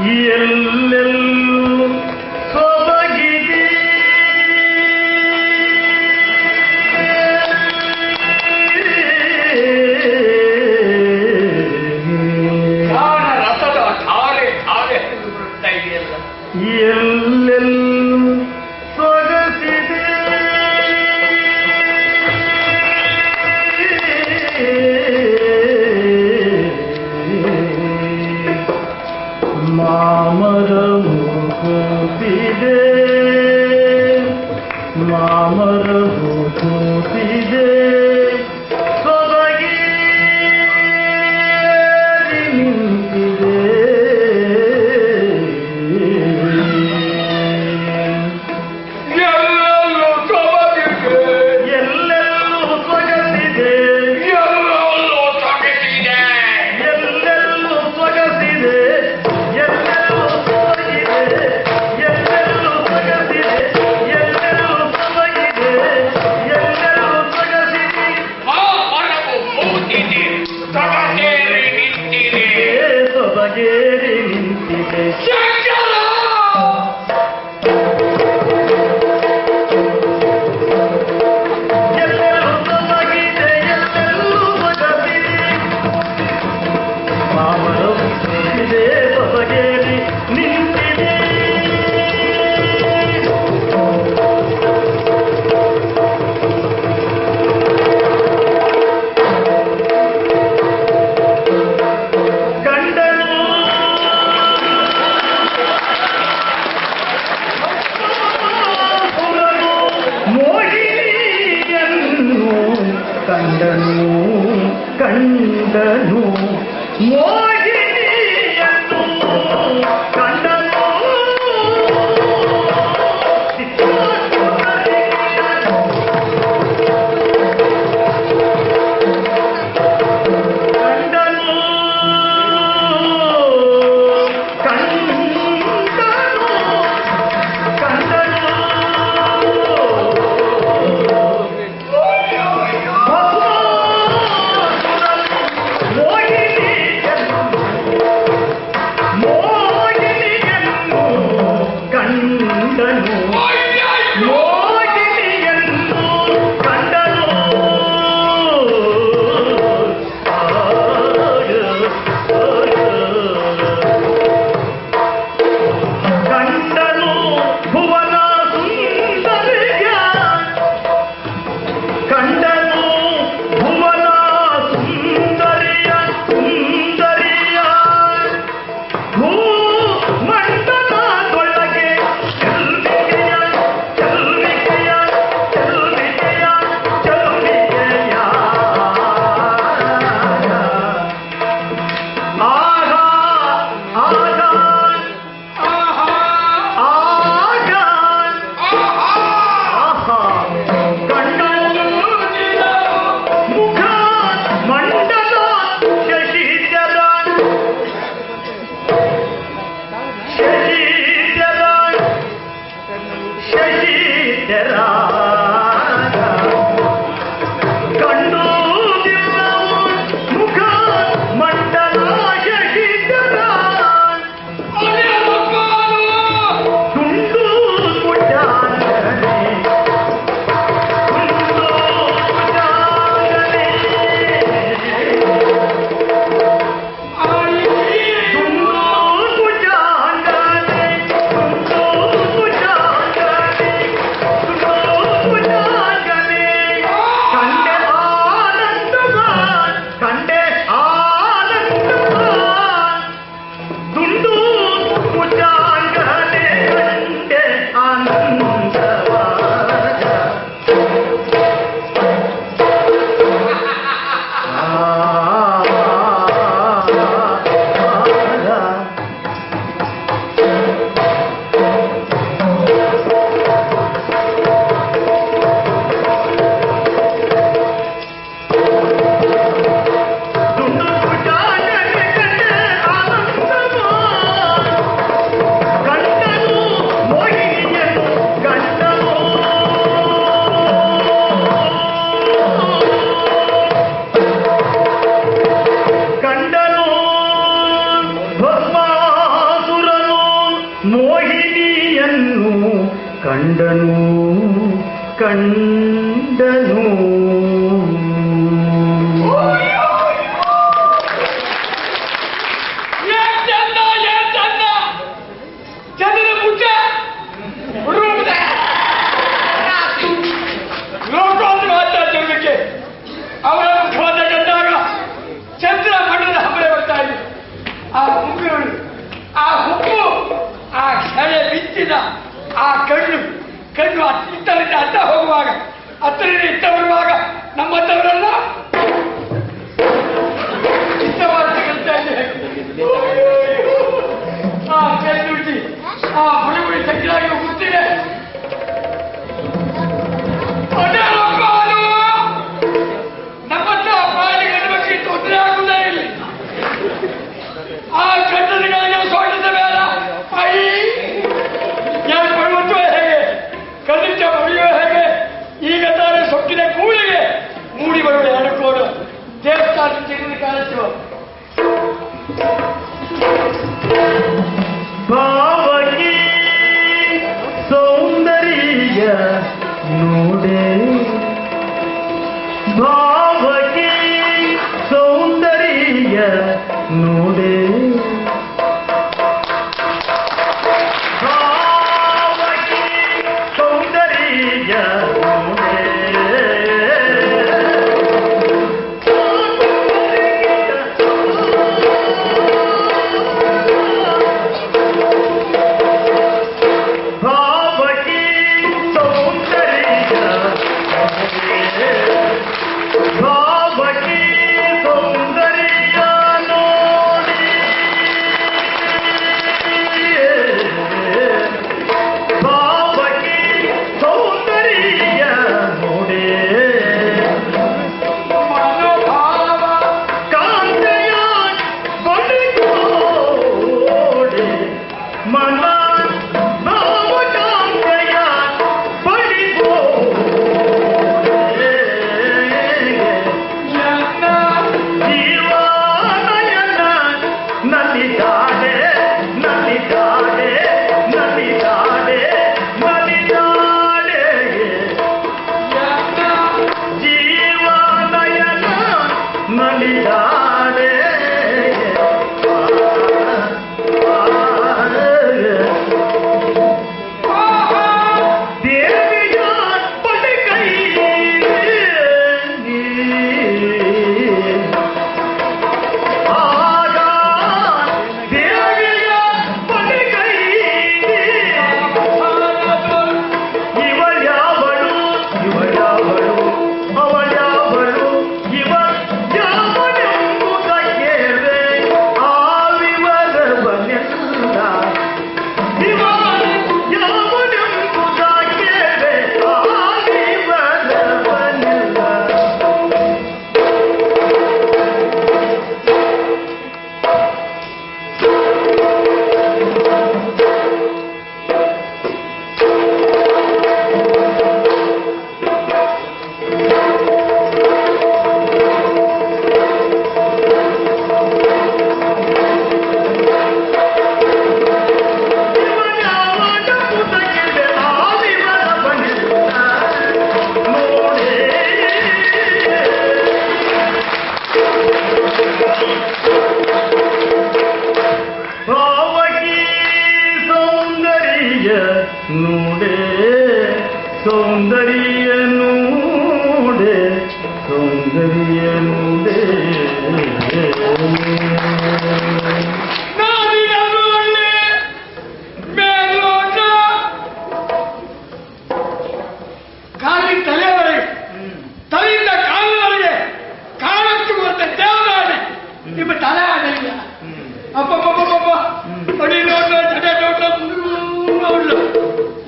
يلي amor,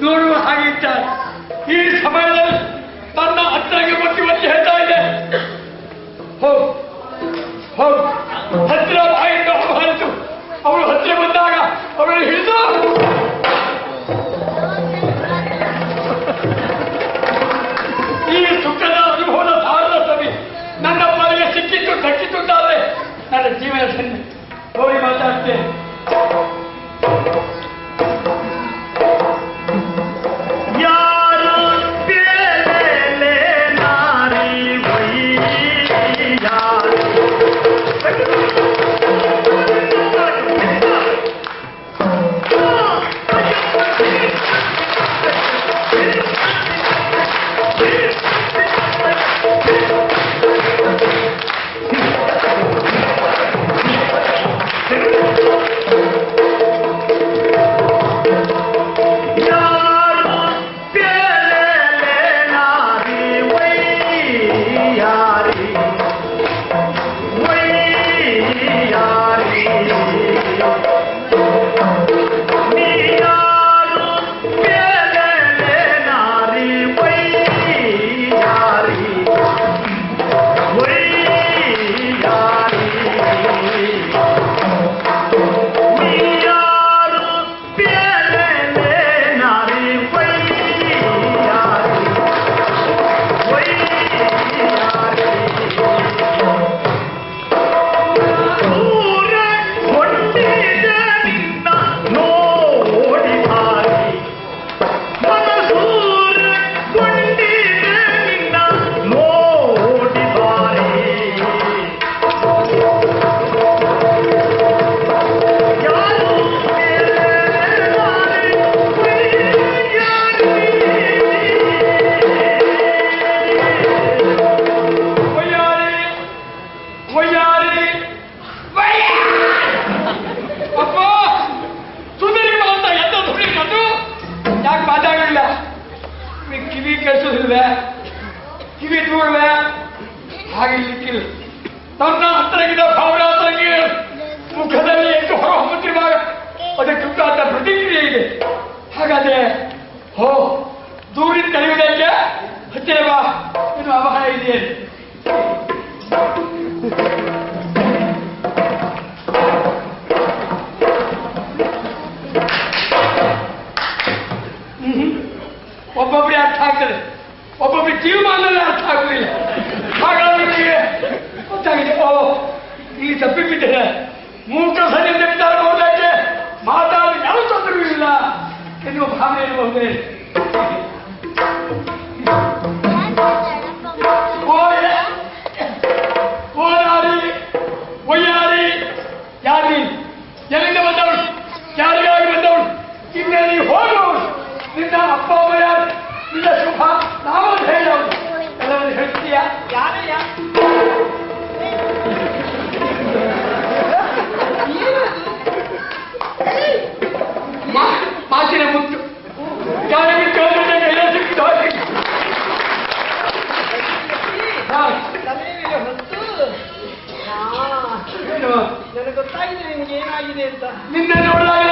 ನೋಡುವ ಹಾಗಿದ್ದಾರೆ ಈ ಸಮಯದಲ್ಲಿ Efendi. Koy madattı. ಕಿವಿ ಕೆಡಿಸೋದಿಲ್ವೇ ಕಿವಿ ತಗೊಳ್ವೆ ಹಾಗೆ ಇರ್ಲಿಕ್ಕಿಲ್ಲ ನನ್ನ ಅಂತರಂಗಿದ ಭಾವನಾಂತರಂಗಿ ಮುಖದಲ್ಲಿ ಎಷ್ಟು ಹೊರ ಹೊಮ್ಮುತ್ತಿರುವಾಗ ಅದಕ್ಕೆ ಉಂಟಾದ ಪ್ರತಿಕ್ರಿಯೆ ಇದೆ ಹಾಗಾದ್ರೆ ಹೋ ದೂರಿನ ತಡೆಯುವುದಕ್ಕೆ ಹತ್ತಿರ ಬಾ ಇದು ಅಪಹಾರ जीवमान था कोई पागल नहीं है उतां की ओ ये सब भी बिटे मुंह का सने देवदार हो जाए माता ने जाओ तो नहीं मिला किंतु भावे होंगे ನಿಮ್ಗೆ ಏನಾಗಿದೆ ಅಂತ? ನಿನ್ನೆ ನೋಡಿದಾಗ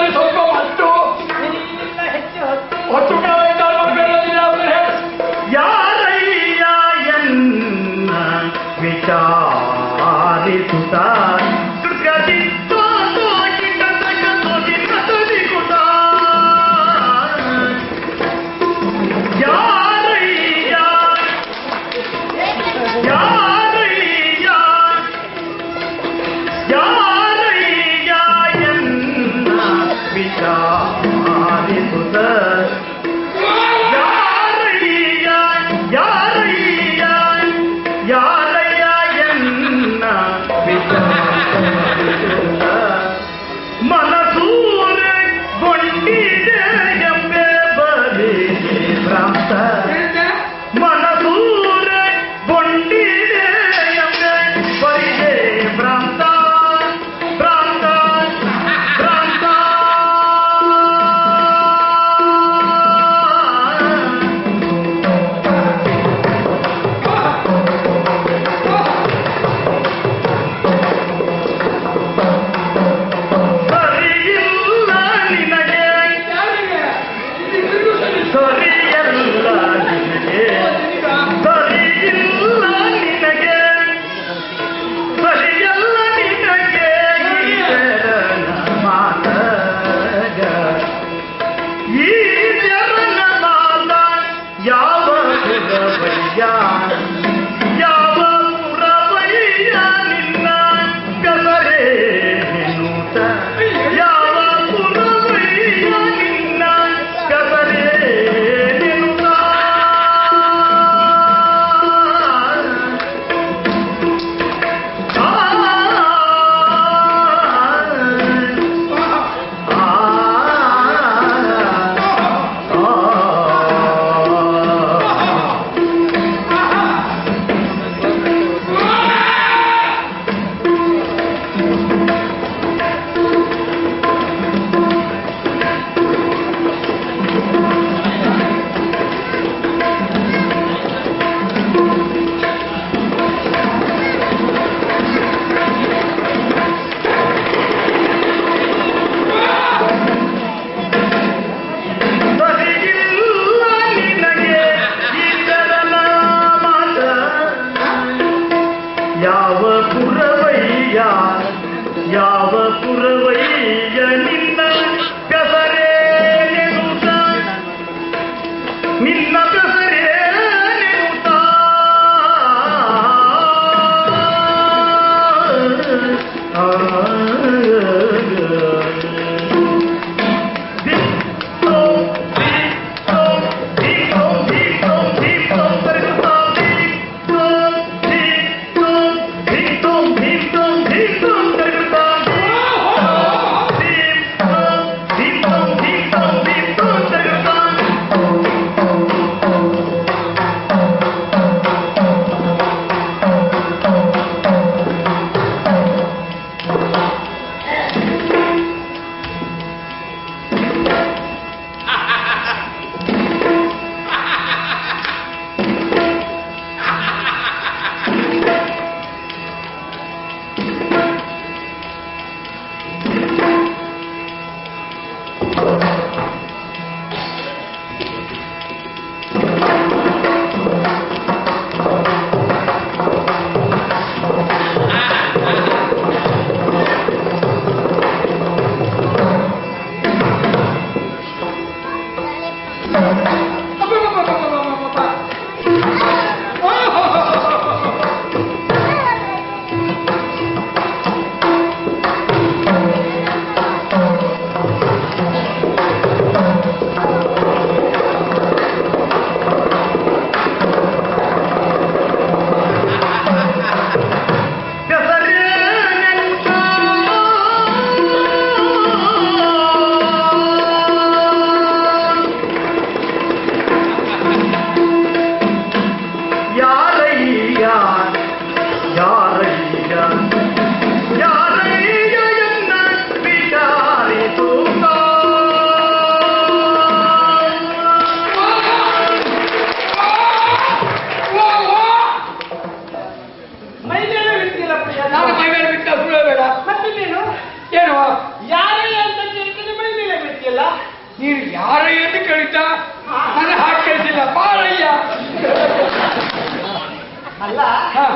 ಅಲ್ಲ? ಹಾ,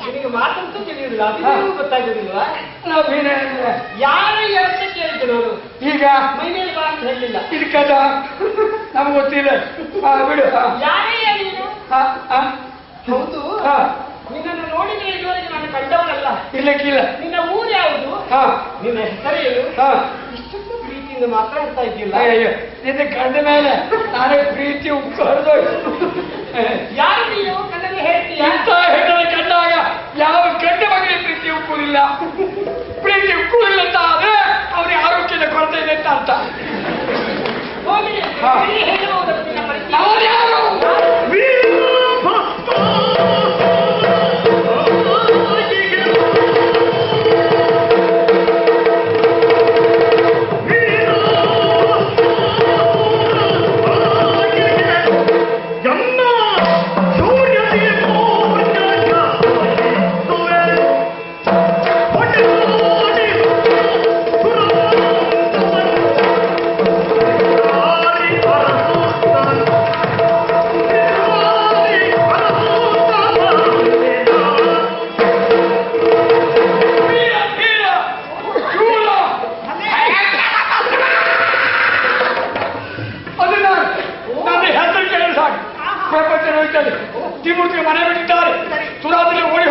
ನಿನಗೆ ಮಾತಂತೂ ತಿಳಿಯುದಿಲ್ಲ ಅದು ಗೊತ್ತಾಗುದಿಲ್ವಾ? ನಾವು ಏನೇ ಯಾರು ಯಾರ ಅಂತ ಕೇಳಿದ್ರು ಅವರು ಈಗ? ಮೈ ಮೇಲೆ ಬಾ ಅಂತ ಹೇಳಿಲ್ಲ. ಇದಕ್ಕದ ನಮ್ಗೆ ಗೊತ್ತಿಲ್ಲ. ಬಿಡು. ಯಾರೇ ನೀನು? ಹಾ, ಹಾ, ಹೌದು. ನಿನ್ನನ್ನು ನೋಡಿದ್ರೆ ಇದುವರೆಗೆ ನಾನು ಕಂಡವನಲ್ಲ. ಇಲ್ಲಕ್ಕಿಲ್ಲ ನಿನ್ನ ಊರು ಯಾವುದು? ಹಾ, ನಿನ್ನ ಹೆಸರೇನು ಹಾ. ಇಷ್ಟೊಂದು ಪ್ರೀತಿಯಿಂದ ಮಾತ್ರ ಮಾತಾಡ್ತಾ ಇದ್ದಿಲ್ಲ ಅಯ್ಯೋ ನಿನ್ನ ಕಂಡ ಮೇಲೆ ನಾನೇ ಪ್ರೀತಿ ಹರಿದೋಯ್ತು ಯಾರು ನೀನು? ಎಂತ ಹೆಣ್ಣನ್ನು ಕಂಡಾಗ ಯಾವ ಗಂಡ ಮಗನಿಗೆ ಪ್ರೀತಿ ಉಕ್ಕುವುದಿಲ್ಲ ಪ್ರೀತಿ ಉಕ್ಕುವುದಿಲ್ಲ ಅಂತ ಆದ್ರೆ ಅವನಿಗೆ ಆರೋಗ್ಯದ ಕೊರತೆ ಇದೆ ಅಂತ ಅರ್ಥ. ಯಾರು விட்டது திமுக மனைவிட்டார் துராத்திலே ஓடி